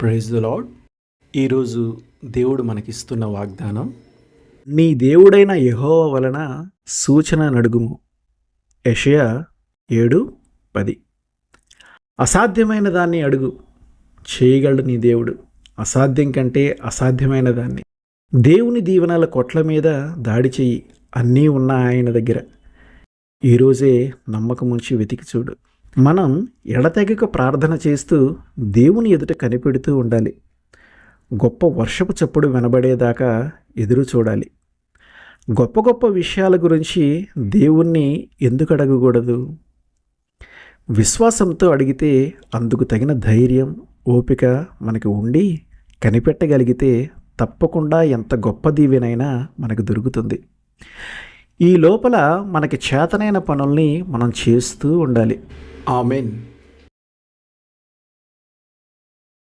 Praise the lord ఈరోజు దేవుడు మనకిస్తున్న వాగ్దానం నీ దేవుడైన యహోవ వలన సూచన నడుగుము. యషయా ఏడు పది. అసాధ్యమైన దాన్ని అడుగు చేయగలడు నీ దేవుడు. అసాధ్యం కంటే అసాధ్యమైన దాన్ని. దేవుని దీవెనల కొట్ల మీద దాడి చెయ్యి అన్నీ ఉన్న ఆయన దగ్గర. ఈరోజే నమ్మకముంచి వెతికి చూడు. మనం ఎడతెగక ప్రార్థన చేస్తూ దేవుని ఎదుట కనిపెడుతూ ఉండాలి. గొప్ప వర్షపు చప్పుడు వినబడేదాకా ఎదురు చూడాలి. గొప్ప గొప్ప విషయాల గురించి దేవుణ్ణి ఎందుకు అడగకూడదు? విశ్వాసంతో అడిగితే అందుకు తగిన ధైర్యం ఓపిక మనకి ఉండి కనిపెట్టగలిగితే తప్పకుండా ఎంత గొప్ప దీవెనైనా మనకు దొరుకుతుంది. ఈ లోపల మనకి చేతనైన పనుల్ని మనం చేస్తూ ఉండాలి. ఆమెన్.